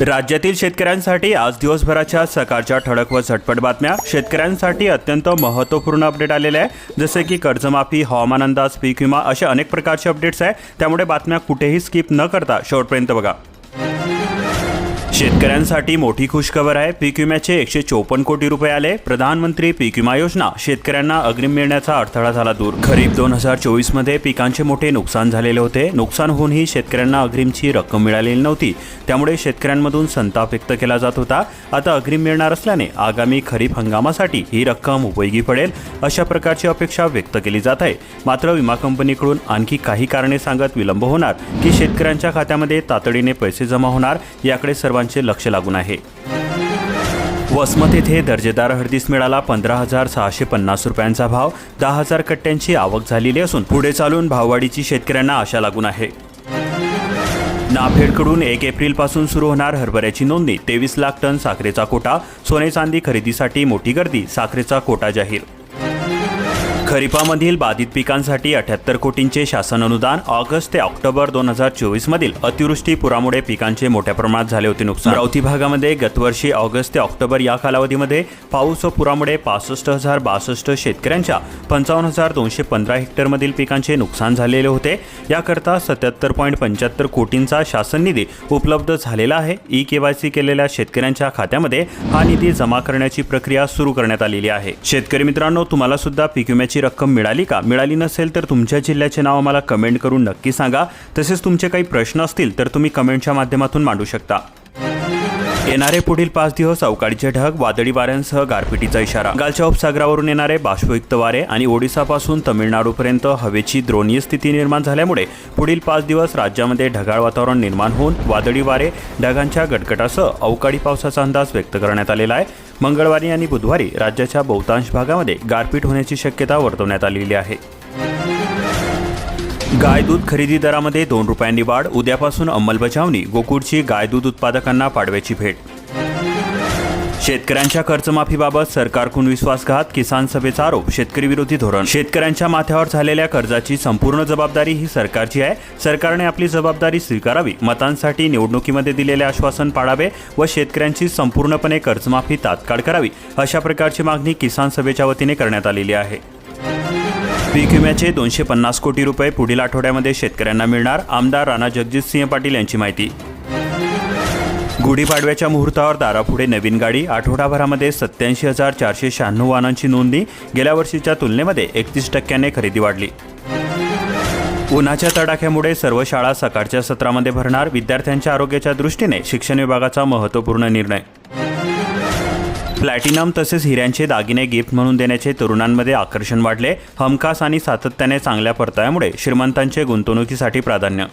राज्यातील शेतकऱ्यांसाठी आज दिवसभराच्या सकाळच्या ठळक व झटपट बातम्या. शेतकऱ्यांसाठी अत्यंत महत्त्वपूर्ण अपडेट आलेले आहे. जसे की कर्जमाफी हवामान अंदाज पीक विमा अशा अनेक प्रकारचे अपडेट्स आहे. त्यामुळे बातम्या कुठेही स्किप न करता शेवटपर्यंत बघा. शेतकऱ्यांसाठी मोठी खुशखबर आहे. पीक विम्याचे एकशे चोपन्न कोटी रुपये आले. प्रधानमंत्री पीक विमा योजना शेतकऱ्यांना अग्रिम मिळण्याचा अडथळा झाला दूर. खरीप दोन हजार चोवीसमध्ये पिकांचे मोठे नुकसान झालेले होते. नुकसान होऊनही शेतकऱ्यांना अग्रिमची रक्कम मिळालेली नव्हती. त्यामुळे शेतकऱ्यांमधून संताप व्यक्त केला जात होता. आता अग्रिम मिळणार असल्याने आगामी खरीप हंगामासाठी ही रक्कम उपयोगी पडेल अशा प्रकारची अपेक्षा व्यक्त केली जात आहे. मात्र विमा कंपनीकडून आणखी काही कारणे सांगत विलंब होणार की शेतकऱ्यांच्या खात्यामध्ये तातडीने पैसे जमा होणार याकडे सर्वांचे लक्ष लागून आहे. वसमत येथे दर्जेदार हळदीस मिळाला पंधरा हजार सहाशे पन्नास रुपयांचा भाव. दहा हजार कट्ट्यांची आवक झालेली असून पुढे चालून भाववाढीची शेतकऱ्यांना आशा लागून आहे. नाफेडकडून एक एप्रिलपासून सुरू होणार हरभऱ्याची नोंदणी. तेवीस लाख टन साखरेचा कोटा. सोने चांदी खरेदीसाठी मोठी गर्दी. साखरेचा कोटा जाहीर खरीपामधील बाधित पिकांसाठी अठ्याहत्तर कोटींचे शासन अनुदान ऑगस्ट ते ऑक्टोबर दोन हजार चोवीस मधील अतिवृष्टी पुरामुळे पिकांचे मोठ्या प्रमाणात झाले होते नुकसान. रावती भागामध्ये गतवर्षी ऑगस्ट ते ऑक्टोबर या कालावधीमध्ये पाऊस व पुरामुळे पासष्ट हजार बासष्ट शेतकऱ्यांच्या पंचावन्न हजार दोनशे पंधरा हेक्टरमधील पिकांचे नुकसान झालेले होते. याकरता सत्याहत्तर पॉईंट पंच्याहत्तर कोटींचा शासन निधी उपलब्ध झालेला आहे. ई केवायसी केलेल्या शेतकऱ्यांच्या खात्यामध्ये हा निधी जमा करण्याची प्रक्रिया सुरू करण्यात आलेली आहे. शेतकरी मित्रांनो तुम्हाला सुद्धा पीक विम्याची रक्कम मिळाली का? मिळाली नसेल तर तुमच्या जिल्ह्याचे नाव आम्हाला कमेंट करून नक्की सांगा. तसेच तुमचे काही प्रश्न असतील तर तुम्ही कमेंटच्या माध्यमातून मांडू शकता. येणारे पुढील पाच दिवस अवकाळीचे ढग वादळी वाऱ्यांसह गारपिटीचा इशारा. गालच्या उपसागरावरून येणारे बाष्पयुक्त वारे आणि ओडिसापासून तमिळनाडूपर्यंत हवेची द्रोणीय स्थिती निर्माण झाल्यामुळे पुढील पाच दिवस राज्यामध्ये ढगाळ वातावरण निर्माण होऊन वादळी वारे ढगांच्या गटगटासह अवकाळी पावसाचा अंदाज व्यक्त करण्यात आलेला आहे. मंगळवारी आणि बुधवारी राज्याच्या बहुतांश भागामध्ये गारपीट होण्याची शक्यता वर्तवण्यात आलेली आहे. गाय दूध खरेदी दरामध्ये दोन रुपयांनी वाढ उद्यापासून अंमलबजावणी गोकुळची गाय दूध उत्पादकांना पाडव्याची भेट. शेतकऱ्यांच्या कर्जमाफीबाबत सरकारकडून विश्वासघात किसान सभेचा आरोप शेतकरी विरोधी धोरण. शेतकऱ्यांच्या माथ्यावर झालेल्या कर्जाची संपूर्ण जबाबदारी ही सरकारची आहे. सरकारने आपली जबाबदारी स्वीकारावी मतांसाठी निवडणुकीमध्ये दिलेले आश्वासन पाळावे व शेतकऱ्यांची संपूर्णपणे कर्जमाफी तात्काळ करावी अशा प्रकारची मागणी किसान सभेच्या वतीने करण्यात आलेली आहे. पीक विम्याचे दोनशे पन्नास कोटी रुपये पुढील आठवड्यामध्ये शेतकऱ्यांना मिळणार. आमदार राणा जगजितसिंह पाटील यांची माहिती. गुढीपाडव्याच्या मुहूर्तावर दारापुढे नवीन गाडी आठवडाभरामध्ये सत्याऐंशी हजार चारशे शहाण्णव वाहनांची नोंदणी गेल्या वर्षीच्या तुलनेमध्ये एकतीस टक्क्याने खरेदी वाढली. उन्हाच्या तडाख्यामुळे सर्व शाळा सकाळच्या सत्रामध्ये भरणार विद्यार्थ्यांच्या आरोग्याच्या दृष्टीने शिक्षण विभागाचा महत्त्वपूर्ण निर्णय. प्लॅटिनम तसेच हिऱ्यांचे दागिने गिफ्ट म्हणून देण्याचे तरुणांमध्ये आकर्षण वाढले हमखास आणि सातत्याने चांगल्या परताव्यामुळे श्रीमंतांचे गुंतवणुकीसाठी प्राधान्य.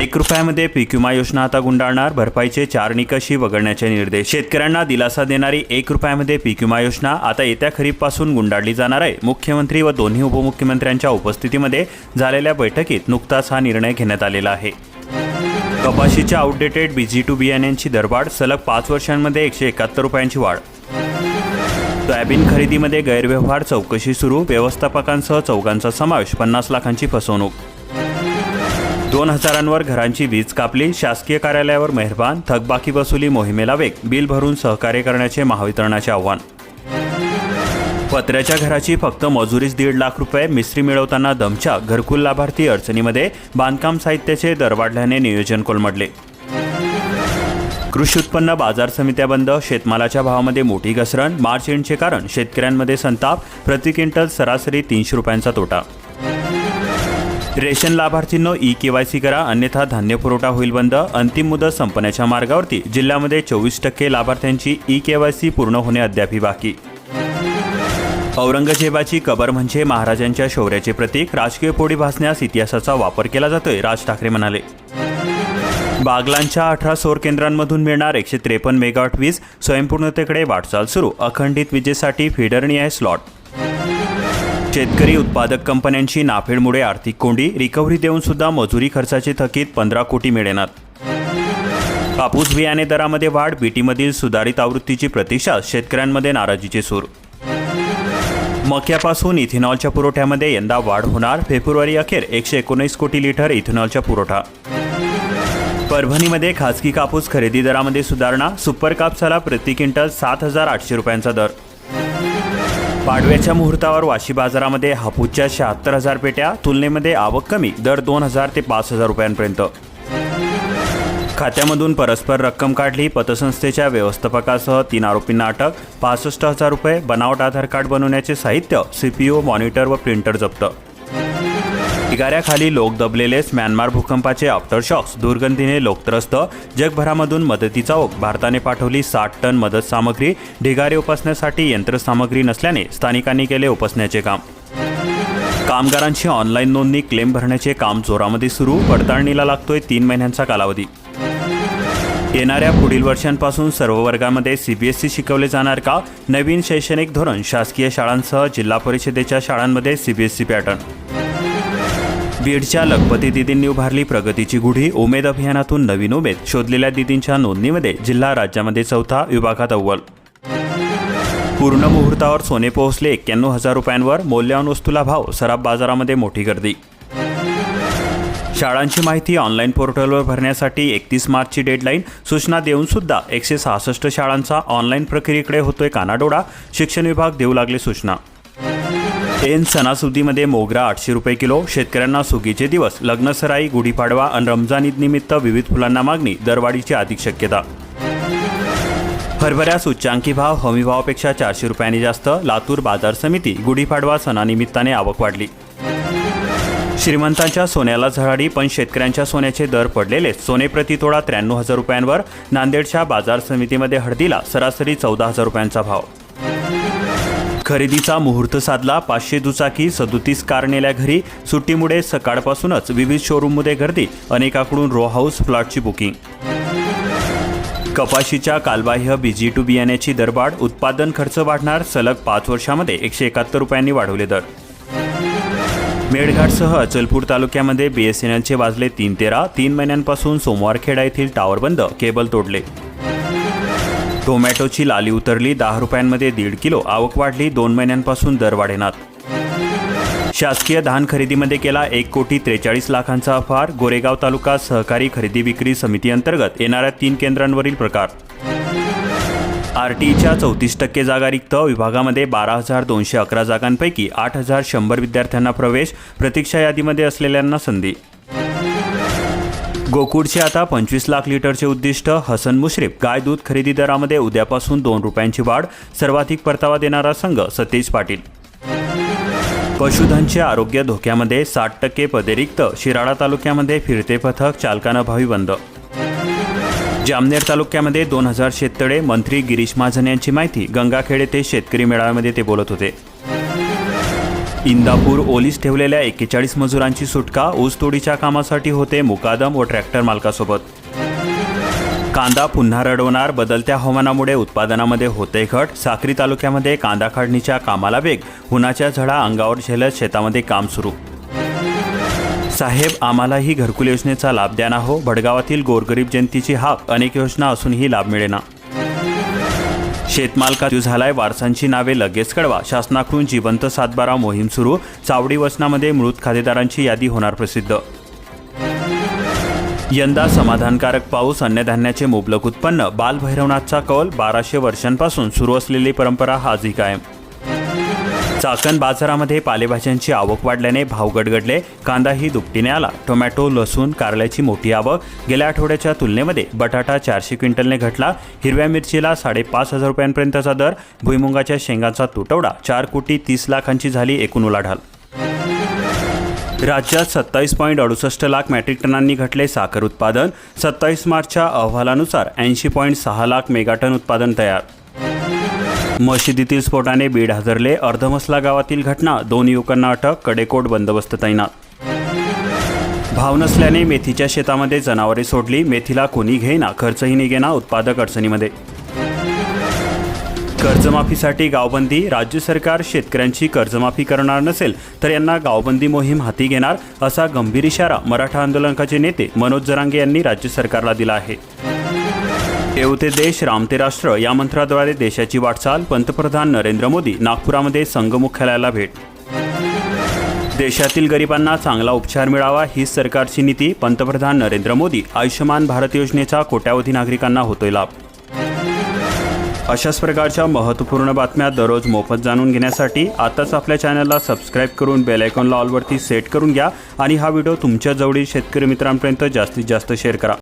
एक रुपयामध्ये पीक विमा योजना आता गुंडाळणार भरपाईचे चार निकषी वगळण्याचे निर्देश. शेतकऱ्यांना दिलासा देणारी एक रुपयामध्ये पीक विमा योजना आता येत्या खरीपपासून गुंडाळली जाणार आहे. मुख्यमंत्री व दोन्ही उपमुख्यमंत्र्यांच्या उपस्थितीमध्ये झालेल्या बैठकीत नुकताच हा निर्णय घेण्यात आलेला आहे. कपाशीच्या आउटडेटेड बीजी टू बियाण्यांची दरवाढ सलग पाच वर्षांमध्ये एकशे एकाहत्तर रुपयांची वाढ. सोयाबीन खरेदीमध्ये गैरव्यवहार चौकशी सुरू व्यवस्थापकांसह चौघांचा समावेश पन्नास लाखांची फसवणूक. दोन हजारांवर घरांची वीज कापली शासकीय कार्यालयावर मेहरबान थकबाकी वसुली मोहिमेला वेग बिल भरून सहकार्य करण्याचे महावितरणाचे आव्हान. पत्र्याच्या घराची फक्त मजुरीच दीड लाख रुपये मिस्त्री मिळवताना दमच्या घरकुल लाभार्थी अडचणीमध्ये बांधकाम साहित्याचे दर वाढल्याने नियोजन कोलमडले. कृषी उत्पन्न बाजार समित्या बंद शेतमालाच्या भावामध्ये मोठी घसरण मार्च एंडचे कारण शेतकऱ्यांमध्ये संताप प्रति क्विंटल सरासरी तीनशे रुपयांचा तोटा. रेशन लाभार्थींनो ई केवायसी करा अन्यथा धान्य पुरवठा होईल बंद. अंतिम मुदत संपण्याच्या मार्गावरती जिल्ह्यामध्ये चोवीस टक्के लाभार्थ्यांची ई केवायसी पूर्ण होणे अद्यापही बाकी. औरंगजेबाची कबर म्हणजे महाराजांच्या शौर्याचे प्रतीक. राजकीय पोळी भासण्यास इतिहासाचा वापर केला जातोय राज ठाकरे म्हणाले. बागलांच्या अठरा सौर केंद्रांमधून मिळणार एकशे त्रेपन्न मेगावॉट वीज. स्वयंपूर्णतेकडे वाटचाल सुरू. अखंडित विजेसाठी फिडरणी आहे स्लॉट शेतकरी उत्पादक कंपन्यांची नाफेडमुळे आर्थिक कोंडी रिकव्हरी देऊन सुद्धा मजुरी खर्चाचे थकीत पंधरा कोटी मिळेनात. कापूस बियाणे दरामध्ये वाढ बीटीमधील सुधारित आवृत्तीची प्रतीक्षा शेतकऱ्यांमध्ये नाराजीचे सूर. मक्यापासून इथेनॉलच्या पुरवठ्यामध्ये यंदा वाढ होणार फेब्रुवारी अखेर एकशे एकोणीस कोटी लिटर इथेनॉलचा पुरवठा. परभणीमध्ये खासगी कापूस खरेदी दरामध्ये सुधारणा सुपर कापसाला प्रति क्विंटल सात हजार आठशे रुपयांचा दर. पाडव्याच्या मुहूर्तावर वाशी बाजारामध्ये हापूसच्या शहात्तर हजार पेट्या तुलनेमध्ये आवक कमी दर दोन हजार ते पाच हजार रुपयांपर्यंत. खात्यामधून परस्पर रक्कम काढली पतसंस्थेच्या व्यवस्थापकासह तीन आरोपींना अटक पासष्ट हजार रुपये बनावट आधार कार्ड बनवण्याचे साहित्य सीपीयू मॉनिटर व प्रिंटर जप्त. ढिगाऱ्याखाली लोक दबलेलेच म्यानमार भूकंपाचे आफ्टरशॉक्स दुर्गंधीने लोकत्रस्त जगभरामधून मदतीचा ओघ. भारताने पाठवली साठ टन मदत सामग्री. ढिगारे उपसण्यासाठी यंत्रसामग्री नसल्याने स्थानिकांनी केले उपसण्याचे काम. कामगारांची ऑनलाईन नोंदणी क्लेम भरण्याचे काम जोरामध्ये सुरू. पडताळणीला लागतोय तीन महिन्यांचा कालावधी. येणाऱ्या पुढील वर्षांपासून सर्व वर्गामध्ये सीबीएसई शिकवले जाणार का? नवीन शैक्षणिक धोरण शासकीय शाळांसह जिल्हा परिषदेच्या शाळांमध्ये सीबीएसई पॅटर्न बीडच्या लखपती दिदींनी उभारली प्रगतीची गुढी. उमेद अभियानातून नवीन उमेद शोधलेल्या दिदींच्या नोंदणीमध्ये जिल्हा राज्यामध्ये चौथा विभागात अव्वल. पूर्ण मुहूर्तावर सोने पोहोचले एक्क्याण्णव हजार रुपयांवर मौल्यवान वस्तूला भाव सराफ बाजारामध्ये मोठी गर्दी. शाळांची माहिती ऑनलाईन पोर्टलवर भरण्यासाठी एकतीस मार्चची डेडलाईन. सूचना देऊन सुद्धा एकशे सहासष्ट शाळांचा ऑनलाईन प्रक्रियेकडे होतोय कानाडोळा शिक्षण विभाग देऊ लागले सूचना. ऐन सणासुदीमध्ये मोगरा आठशे रुपये किलो शेतकऱ्यांना सुगीचे दिवस लग्नसराई गुढीपाडवा आणि रमजान ईद निमित्त विविध फुलांना मागणी दरवाढीची अधिक शक्यता. हरभऱ्यास उच्चांकी भाव हमीभावापेक्षा चारशे रुपयांनी जास्त लातूर बाजार समिती गुढीपाडवा सणानिमित्ताने आवक वाढली. श्रीमंतांच्या सोन्याला झळाडी पण शेतकऱ्यांच्या सोन्याचे दर पडलेले सोने प्रतितोडा त्र्याण्णव हजार रुपयांवर नांदेडच्या बाजार समितीमध्ये हळदीला सरासरी चौदा हजार रुपयांचा भाव. खरेदीचा मुहूर्त साधला पाचशे दुचाकी सदोतीस कार नेल्या घरी. सुट्टीमुळे सकाळपासूनच विविध शोरूममध्ये गर्दी अनेकाकडून रो हाऊस फ्लॅटची बुकिंग कपाशीच्या कालबाह्य बीजी टू बियाण्याची दरवाढ उत्पादन खर्च वाढणार सलग पाच वर्षामध्ये एकशे एकाहत्तर रुपयांनी वाढवले दर. मेळघाटसह अचलपूर तालुक्यामध्ये बीएसएनएलचे वाजले तीन तेरा तीन महिन्यांपासून सोमवारखेडा येथील टावर बंद केबल तोडले. टोमॅटोची लाली उतरली दहा रुपयांमध्ये दीड किलो. आवक वाढली दोन महिन्यांपासून दर वाढेनात. शासकीय धान खरेदीमध्ये केला एक कोटी त्रेचाळीस लाखांचा अफार गोरेगाव तालुका सहकारी खरेदी विक्री समिती अंतर्गत येणाऱ्या तीन केंद्रांवरील प्रकार. आरटीईच्या चौतीस टक्के जागा रिक्त. विभागामध्ये बारा हजार दोनशे अकरा जागांपैकी आठ हजार शंभर विद्यार्थ्यांना प्रवेश. प्रतीक्षा यादीमध्ये असलेल्यांना संधी. गोकुळचे आता पंचवीस लाख लिटरचे उद्दिष्ट हसन मुश्रीफ गाय दूध खरेदी दरामध्ये उद्यापासून दोन रुपयांची वाढ सर्वाधिक परतावा देणारा संघ सतीश पाटील. पशुधनचे आरोग्य धोक्यामध्ये साठ टक्के पदेरिक्त शिराळा तालुक्यामध्ये फिरते पथक चालकानं भावी बंद. जामनेर तालुक्यामध्ये दोन हजार शेततळे मंत्री गिरीश महाजन यांची माहिती गंगाखेड येथे शेतकरी मेळाव्यामध्ये ते बोलत होते. इंदापूर ओलीस ठेवलेल्या एक्केचाळीस मजुरांची सुटका ऊसतोडीच्या कामासाठी होते मुकादम व ट्रॅक्टर मालकासोबत. कांदा पुन्हा रडवणार बदलत्या हवामानामुळे उत्पादनामध्ये होते घट साक्री तालुक्यामध्ये कांदा काढणीच्या कामाला वेग उन्हाच्या झळा अंगावर झेलत शेतामध्ये काम सुरू. साहेब आम्हालाही घरकुल योजनेचा लाभ द्या ना हो भडगावातील गोरगरीब जनतेची हाक अनेक योजना असूनही लाभ मिळेना. शेतमाल का झालाय वारसांची नावे लगेच कळवा. शासनाकडून जिवंत सातबारा मोहीम सुरू. चावडी वसनामध्ये मृत खातेदारांची यादी होणार प्रसिद्ध. यंदा समाधानकारक पाऊस अन्नधान्याचे मुबलक उत्पन्न. बालभैरवनाथचा कौल बाराशे वर्षांपासून सुरू असलेली परंपरा आजही कायम. चाकण बाजारामध्ये पालेभाज्यांची आवक वाढल्याने भाव गडगडले. कांदाही दुपटीने आला. टोमॅटो लसूण कारल्याची मोठी आवक. गेल्या आठवड्याच्या तुलनेमध्ये बटाटा चारशे क्विंटलने घटला. हिरव्या मिरचीला साडेपाच हजार रुपयांपर्यंतचा दर. भुईमुंगाच्या शेंगांचा तुटवडा. चार कोटी तीस लाखांची झाली एकूण उलाढाल. राज्यात सत्तावीस पॉईंट अडुसष्ट लाख मॅट्रिक टनांनी घटले साखर उत्पादन. सत्तावीस मार्चच्या अहवालानुसार ऐंशी पॉईंट सहा लाख मेगाटन उत्पादन तयार मशिदीतील स्फोटाने बीड हजरले. अर्धमसला गावातील घटना दोन युवकांना अटक कडेकोट बंदोबस्त तैनात. भाव नसल्याने मेथीच्या शेतामध्ये जनावरे सोडली. मेथीला कोणी घेईना खर्चही निघेना उत्पादक अडचणीमध्ये. कर्जमाफीसाठी गावबंदी. राज्य सरकार शेतकऱ्यांची कर्जमाफी करणार नसेल तर यांना गावबंदी मोहीम हाती घेणार असा गंभीर इशारा मराठा आंदोलनाचे नेते मनोज जरांगे यांनी राज्य सरकारला दिला आहे. ठेवते देश रामते राष्ट्र या मंत्राद्वारे देशाची वाटचाल पंतप्रधान नरेंद्र मोदी नागपुरामध्ये संघ मुख्यालयाला भेट. देशातील गरिबांना चांगला उपचार मिळावा हीच सरकारची नीती पंतप्रधान नरेंद्र मोदी आयुष्यमान भारत योजनेचा कोट्यावधी नागरिकांना होतोय लाभ. अशाच प्रकारच्या महत्त्वपूर्ण बातम्या दररोज मोफत जाणून घेण्यासाठी आताच आपल्या चॅनलला सबस्क्राईब करून बेल आयकॉनला ऑलवरती सेट करून घ्या आणि हा व्हिडिओ तुमच्या जवळील शेतकरी मित्रांपर्यंत जास्तीत जास्त शेअर करा.